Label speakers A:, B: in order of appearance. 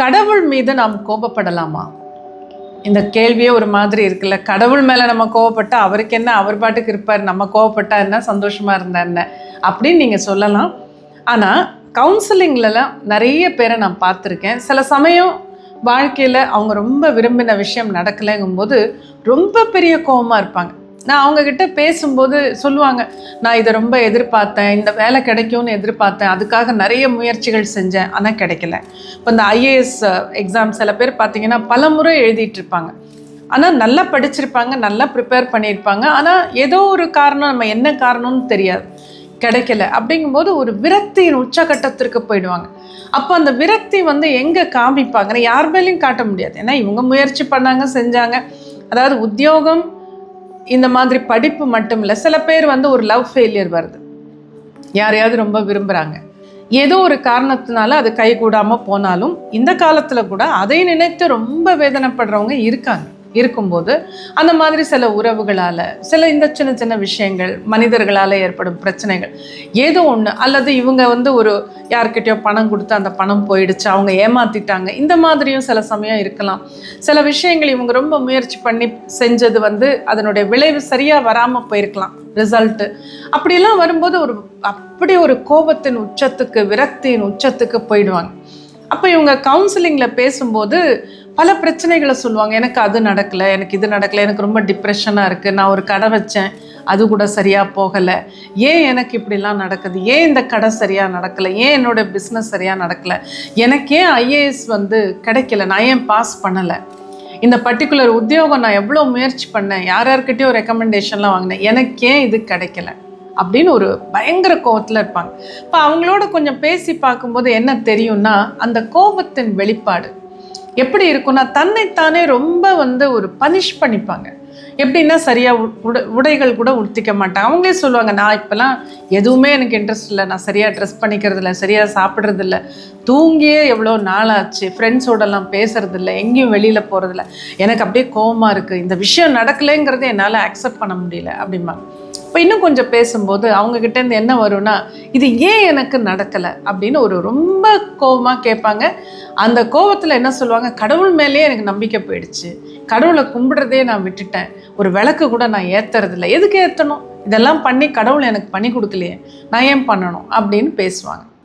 A: கடவுள் மீது நாம் கோபப்படலாமா? இந்த கேள்வியே ஒரு மாதிரி இருக்குல்ல. கடவுள் மேலே நம்ம கோவப்பட்டா அவருக்கு என்ன அவர் பாட்டுக்கு இருப்பார் நம்ம கோவப்பட்டா என்ன சந்தோஷமாக இருந்தா என்ன அப்படின்னு நீங்கள் சொல்லலாம். ஆனால் கவுன்சிலிங்லலாம் நிறைய பேரை நான் பார்த்துருக்கேன். சில சமயம் வாழ்க்கையில் அவங்க ரொம்ப விரும்பின விஷயம் நடக்கலைங்கும்போது ரொம்ப பெரிய கோவமாக இருப்பாங்க. நான் அவங்கக்கிட்ட பேசும்போது சொல்லுவாங்க நான் இதை ரொம்ப எதிர்பார்த்தேன் இந்த வேலை கிடைக்கும்னு எதிர்பார்த்தேன் அதுக்காக நிறைய முயற்சிகள் செஞ்சேன் ஆனால் கிடைக்கல. இப்போ இந்த ஐஏஎஸ் எக்ஸாம் சில பேர் பார்த்தீங்கன்னா பல முறை எழுதிட்டு இருப்பாங்க. ஆனால் நல்லா படிச்சிருப்பாங்க நல்லா ப்ரிப்பேர் பண்ணியிருப்பாங்க ஆனால் ஏதோ ஒரு காரணம் நம்ம என்ன காரணம்னு தெரியாது கிடைக்கல. அப்படிங்கும்போது ஒரு விரக்தியின் உச்சகட்டத்திற்கு போயிடுவாங்க. அப்போ அந்த விரக்தி வந்து எங்கே காமிப்பாங்கன்னு யார் மேலேயும் காட்ட முடியாது. ஏன்னா இவங்க முயற்சி பண்ணாங்க செஞ்சாங்க. அதாவது உத்தியோகம் இந்த மாதிரி படிப்பு மட்டும் இல்லை சில பேர் வந்து ஒரு லவ் ஃபெயிலியர் வருது. யாரையாவது ரொம்ப விரும்புகிறாங்க ஏதோ ஒரு காரணத்தினால அது கைகூடாமல் போனாலும் இந்த காலத்தில் கூட அதை நினைத்து ரொம்ப வேதனைப்படுறவங்க இருக்காங்க. இருக்கும்போது அந்த மாதிரி சில உறவுகளால் சில இந்த சின்ன சின்ன விஷயங்கள் மனிதர்களால் ஏற்படும் பிரச்சனைகள் ஏதோ ஒன்று அல்லது இவங்க வந்து ஒரு யார்கிட்டயோ பணம் கொடுத்து அந்த பணம் போயிடுச்சு அவங்க ஏமாத்திட்டாங்க இந்த மாதிரியும் சில சமயம் இருக்கலாம். சில விஷயங்கள் இவங்க ரொம்ப முயற்சி பண்ணி செஞ்சது வந்து அதனுடைய விளைவு சரியாக வராமல் போயிருக்கலாம் ரிசல்ட்டு அப்படிலாம் வரும்போது ஒரு அப்படி ஒரு கோபத்தின் உச்சத்துக்கு விரக்தியின் உச்சத்துக்கு போயிடுவாங்க. அப்போ இவங்க கவுன்சிலிங்கில் பேசும்போது பல பிரச்சனைகளை சொல்லுவாங்க. எனக்கு அது நடக்கலை எனக்கு இது நடக்கலை எனக்கு ரொம்ப டிப்ரெஷனாக இருக்குது நான் ஒரு கடை வச்சேன் அது கூட சரியாக போகலை. ஏன் எனக்கு இப்படிலாம் நடக்குது? ஏன் இந்த கடை சரியாக நடக்கலை? ஏன் என்னோடய பிஸ்னஸ் சரியாக நடக்கலை? எனக்கு ஏன் ஐஏஎஸ் வந்து கிடைக்கல நான் ஏன் பாஸ் பண்ணலை? இந்த பர்டிகுலர் உத்தியோகம் நான் எவ்வளோ முயற்சி பண்ணேன்? யார் யார்கிட்டயும் ரெக்கமெண்டேஷன்லாம் வாங்கினேன். எனக்கு ஏன் இது கிடைக்கல அப்படின்னு ஒரு பயங்கர கோபத்தில் இருப்பாங்க. இப்போ அவங்களோட கொஞ்சம் பேசி பார்க்கும்போது என்ன தெரியும்னா அந்த கோபத்தின் வெளிப்பாடு. எப்படி இருக்கும்னா தன்னைத்தானே ரொம்ப வந்து ஒரு பனிஷ் பண்ணிப்பாங்க. எப்படின்னா சரியாக உட உடைகள் கூட உடுத்திக்க மாட்டாங்க. அவங்களே சொல்லுவாங்க நான் இப்போல்லாம் எதுவுமே எனக்கு இன்ட்ரெஸ்ட் இல்லை. நான் சரியாக ட்ரெஸ் பண்ணிக்கிறது இல்லை சரியாக சாப்பிட்றதில்ல. தூங்கியே எவ்வளோ நாளாச்சு. ஃப்ரெண்ட்ஸோடலாம் பேசுறது இல்லை எங்கேயும் வெளியில் போகிறதில்ல எனக்கு அப்படியே கோபமாக இருக்குது இந்த விஷயம் நடக்கலைங்கிறத என்னால் அக்செப்ட் பண்ண முடியல. அப்படிம்பாங்க. இப்போ இன்னும் கொஞ்சம் பேசும்போது அவங்கக்கிட்டேருந்து என்ன வரும்னா இது ஏன் எனக்கு நடக்கலை அப்படின்னு ஒரு ரொம்ப கோபமாக கேட்பாங்க. அந்த கோபத்தில் என்ன சொல்லுவாங்க கடவுள் மேலேயே எனக்கு நம்பிக்கை போயிடுச்சு. கடவுளை கும்பிடுறதே நான் விட்டுட்டேன். ஒரு விளக்கு கூட நான் ஏற்றுறதில்ல எதுக்கு ஏற்றணும் இதெல்லாம் பண்ணி கடவுள் எனக்கு பண்ணி கொடுக்கலையே. நான் ஏன் பண்ணணும்? அப்படின்னு பேசுவாங்க.